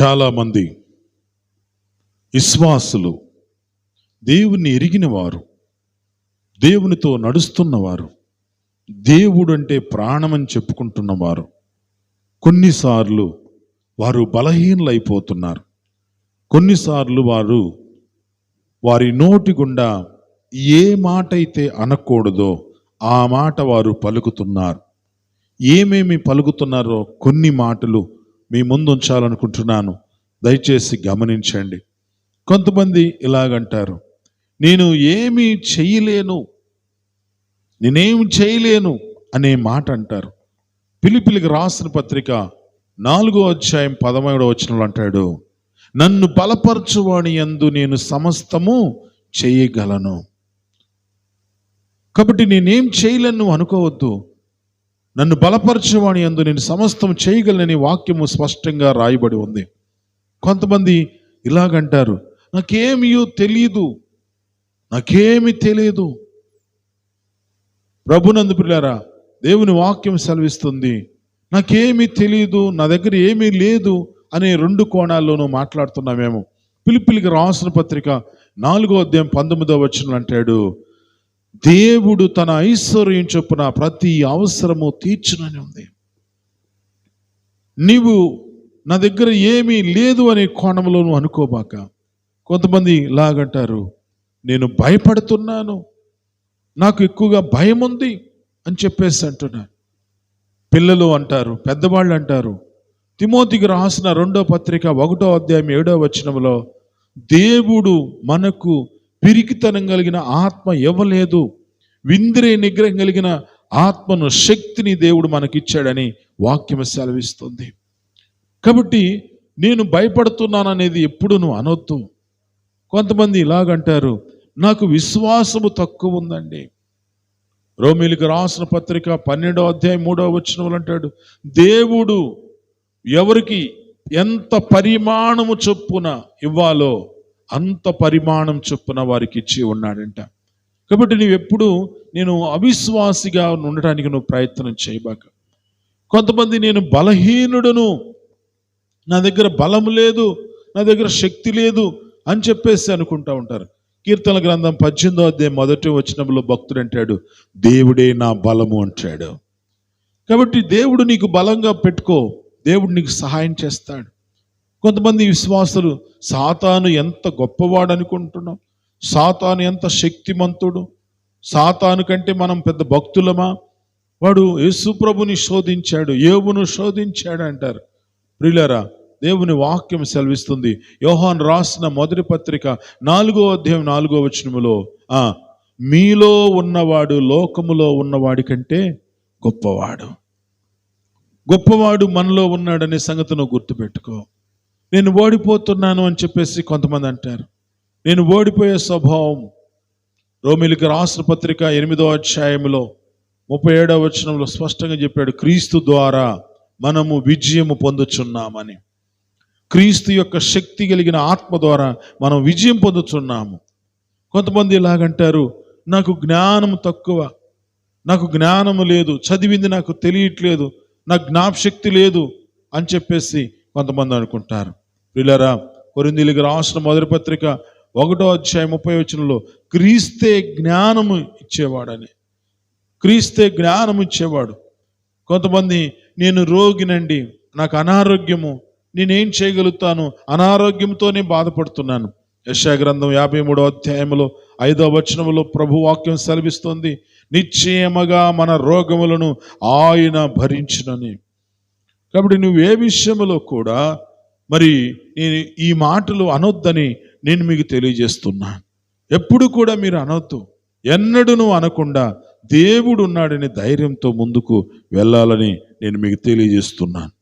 చాలామంది విశ్వాసులు దేవుని ఎరిగిన వారు దేవునితో నడుస్తున్నవారు దేవుడు అంటే ప్రాణమని చెప్పుకుంటున్నవారు. కొన్నిసార్లు వారు బలహీనలైపోతున్నారు. కొన్నిసార్లు వారు వారి నోటి గుండా ఏ మాట అయితే అనకూడదో ఆ మాట వారు పలుకుతున్నారు. ఏమేమి పలుకుతున్నారో కొన్ని మాటలు మీ ముందు ఉంచాలనుకుంటున్నాను. దయచేసి గమనించండి. కొంతమంది ఇలాగంటారు. నేను ఏమీ చేయలేను. నేనేం చేయలేను అనే మాట అంటారు. పిలిపిలికి రాసిన పత్రిక నాలుగో అధ్యాయం పదమూడో వచనంలో అంటాడు నన్ను బలపరచువాణి యందు నేను సమస్తము చేయగలను. కాబట్టి నేనేం చేయలేను అనుకోవద్దు. నన్ను బలపరచువాని యందు నేను సమస్తం చేయగలనని వాక్యము స్పష్టంగా రాయబడి ఉంది. కొంతమంది ఇలాగంటారు నాకేమియో తెలియదు నాకేమి తెలియదు ప్రభునందు పిల్లారా దేవుని వాక్యం సెలవిస్తుంది నాకేమీ తెలియదు నా దగ్గర ఏమీ లేదు అనే రెండు కోణాల్లోనూ మాట్లాడుతున్నామేమో. పిలిపిలికి రాసిన పత్రిక నాలుగో అధ్యాయం పంతొమ్మిదో వచ్చిన అంటాడు దేవుడు తన ఐశ్వర్యం చొప్పున ప్రతి అవసరము తీర్చునని ఉంది. నీవు నా దగ్గర ఏమీ లేదు అనే కోణంలో నువ్వు అనుకోబాక. కొంతమంది ఇలాగంటారు నేను భయపడుతున్నాను నాకు ఎక్కువగా భయం ఉంది అని చెప్పేసి అంటున్నారు. పిల్లలు అంటారు పెద్దవాళ్ళు అంటారు తిమోతికి రాసిన రెండో పత్రిక ఒకటో అధ్యాయం ఏడో వచనంలో దేవుడు మనకు పిరికితనం కలిగిన ఆత్మ ఇవ్వలేదు వింద్రే నిగ్రహం కలిగిన ఆత్మను శక్తిని దేవుడు మనకిచ్చాడని వాక్యం సెలవిస్తుంది. కాబట్టి నేను భయపడుతున్నాను అనేది ఎప్పుడు నువ్వు అనొద్దు. కొంతమంది ఇలాగంటారు నాకు విశ్వాసము తక్కువ ఉందండి. రోమిలికి రాసిన పత్రిక పన్నెండో అధ్యాయం మూడో వచ్చిన అంటాడు దేవుడు ఎవరికి ఎంత పరిమాణము చొప్పున ఇవ్వాలో అంత పరిమాణం చొప్పున వారికి ఇచ్చి ఉన్నాడంట. కాబట్టి నువ్వు ఎప్పుడు నేను అవిశ్వాసిగా ఉండటానికి నువ్వు ప్రయత్నం చేయబాక. కొంతమంది నేను బలహీనుడును నా దగ్గర బలం లేదు నా దగ్గర శక్తి లేదు అని చెప్పేసి అనుకుంటా ఉంటారు. కీర్తన గ్రంథం పద్దెనిమిదో అధ్యాయం మొదటి వచనంలో భక్తుడు అంటాడు దేవుడే నా బలము అంటాడు. కాబట్టి దేవుడు నీకు బలంగా పెట్టుకో దేవుడు నీకు సహాయం చేస్తాడు. కొంతమంది విశ్వాసులు సాతాను ఎంత గొప్పవాడు అనుకుంటున్నాం సాతాను ఎంత శక్తిమంతుడు? సాతాను కంటే మనం పెద్ద భక్తులమా? వాడు యేసుప్రభుని శోధించాడు ఏవును శోధించాడు అంటారు. ప్రిలరా దేవుని వాక్యం సెలవిస్తుంది. యోహాన్ రాసిన మొదటి పత్రిక నాలుగో అధ్యాయం నాలుగో వచనములో ఆ మీలో ఉన్నవాడు లోకములో ఉన్నవాడి కంటే గొప్పవాడు. గొప్పవాడు మనలో ఉన్నాడనే సంగతిను గుర్తుపెట్టుకో. నేను ఓడిపోతున్నాను అని చెప్పేసి కొంతమంది అంటారు. నేను ఓడిపోయే స్వభావం రోమిలికి రాసిన పత్రిక ఎనిమిదో అధ్యాయంలో ముప్పై ఏడవ వచనంలో స్పష్టంగా చెప్పాడు క్రీస్తు ద్వారా మనము విజయము పొందుచున్నామని. క్రీస్తు యొక్క శక్తి కలిగిన ఆత్మ ద్వారా మనం విజయం పొందుతున్నాము కొంతమంది ఇలాగంటారు నాకు జ్ఞానం తక్కువ నాకు జ్ఞానము లేదు చదివింది నాకు తెలియట్లేదు నాకు జ్ఞాపశక్తి లేదు అని చెప్పేసి కొంతమంది అనుకుంటారు. పిల్లరా కొరిందీలకు రాసిన మొదటి పత్రిక ఒకటో అధ్యాయం ముప్పై వచనంలో క్రీస్తే జ్ఞానము ఇచ్చేవాడని. క్రీస్తే జ్ఞానం ఇచ్చేవాడు. కొంతమంది నేను రోగినండి నాకు అనారోగ్యము నేనేం చేయగలుగుతాను? అనారోగ్యంతోనే బాధపడుతున్నాను. యశాగ్రంథం యాభై మూడో అధ్యాయంలో ఐదో వచనములో ప్రభు వాక్యం సెలవిస్తుంది నిశ్చయముగా మన రోగములను ఆయన భరించునని. కాబట్టి నువ్వు ఏ విషయంలో కూడా మరి నేను ఈ మాటలు అనొద్దని నేను మీకు తెలియజేస్తున్నాను ఎప్పుడు కూడా మీరు అనొద్దు. ఎన్నడూ అనకుండా దేవుడు ఉన్నాడని ధైర్యంతో ముందుకు వెళ్ళాలని నేను మీకు తెలియజేస్తున్నాను